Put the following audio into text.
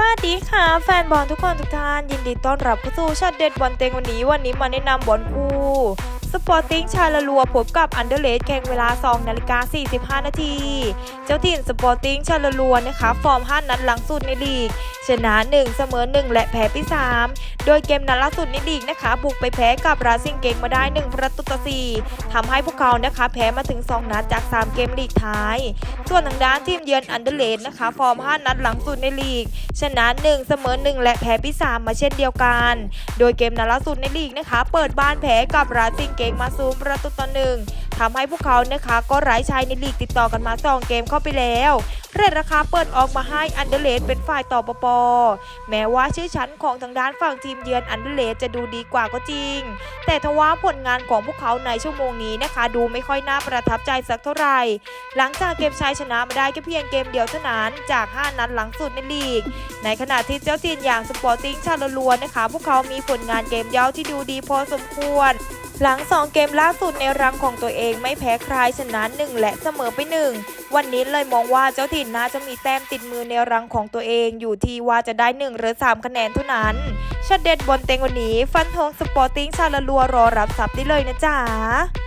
สวัสดีค่ะ แฟนบอลทุกคนทุกท่าน ยินดีต้อนรับเข้าสู่ช็อตเด็ดบอลเต็งวันนี้วันนี้มาแนะนำบอลคู่ สปอร์ติ้งชาลลัวพบกับอันเดอร์เลสแข่งเวลา 2 นาฬิกา 45 นาที เจ้าถิ่นสปอร์ติ้งชาลลัวนะคะ ฟอร์ม 5 นัดหลังสุดในลีก ชนะ 1 เสมอ 1 และแพ้ไป3โดยเกมนัดล่าสุดในลีกนะคะ บุกไปแพ้กับราซิงเกงมาได้ 1 ประตูต่อ 4ทำให้พวกเขานะคะ แพ้มาถึง 2 นัดจาก 3 เกมลีกท้าย ส่วนทางด้านทีมเยือนอันเดอร์เลสนะคะ ฟอร์ม 5 นัดหลังสุดในลีก ชนะ 1 เสมอ 1 และแพ้ไป3มาเช่นเดียวกัน โดยเกมนัดล่าสุดในลีกนะคะ เปิดบ้านแพ้กับราซิงเกงมาซูมประตูต่อหนึ่ง ทำให้พวกเขานะคะ ก็ไร้ชัยในลีกติดต่อกันมา 2 เกมเข้าไปแล้วเรทราคาเปิดออกมาให้อันเดอร์เลสเป็นฝ่ายต่อปป แม้ว่าชื่อชั้นของทางด้านฝั่งทีมเยือนอันเดอร์เลสจะดูดีกว่าก็จริง แต่ทว่าผลงานของพวกเขาในชั่วโมงนี้นะคะ ดูไม่ค่อยน่าประทับใจสักเท่าไหร่ หลังจากเกมชัยชนะมาได้แค่เพียงเกมเดียวเท่านั้นจาก 5 นัดหลังสุดในลีก ในขณะที่เจ้าทีมอย่างสปอร์ติ้งชาลลัวนะคะ พวกเขามีผลงานเกมเย้าที่ดูดีพอสมควร หลัง 2 เกมล่าสุดในรังของตัวเองไม่แพ้ใครชนะหนึ่งและเสมอไปหนึ่งวันนี้เลยมองว่าเจ้าถิ่นน่าจะมีแต้มติดมือในรังของตัวเองอยู่ที่ว่าจะได้1หรือ3คะแนนเท่านั้นชัดเด็ดบนเต็งวันนี้ ฟันธงสปอร์ติ้งชาลลัวรอรับทรัพย์ได้เลยนะจ๊ะ